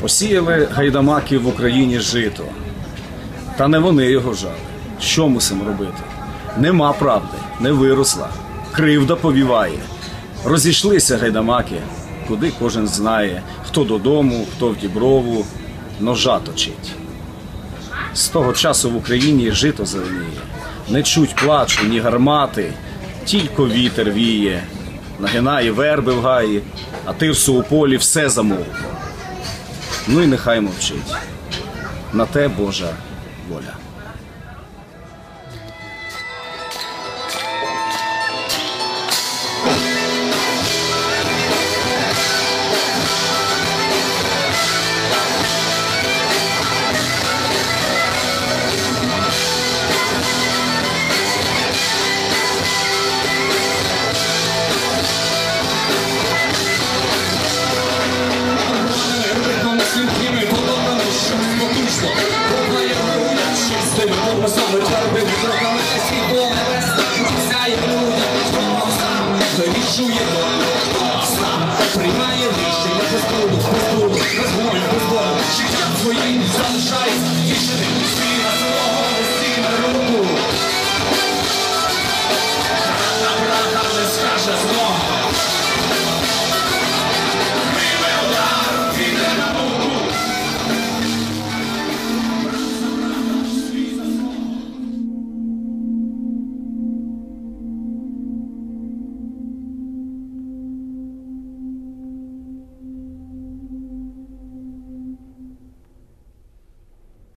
Посіяли гайдамаки в Україні жито. Та не вони його жали. Що мусимо робити? Нема правди, не виросла, кривда повіває. Розійшлися гайдамаки, куди кожен знає, хто додому, хто в діброву, ножа точить. З того часу в Україні жито зеленіє. Не чуть плачу, ні гармати, тільки вітер віє, нагинає верби в гаї, а тирсу у полі все замовкло. Ну і нехай мовчить. На те Божа воля. Чистими образами Твердими кроками світло небесне Сяє люди, хто сам. Вирішує долю, хто сам Приймає рішення без труду, без труду, без болю, без болю. Життям своїм залишається. Тішеним Сина свого нести руку Правда, правда не скаже знову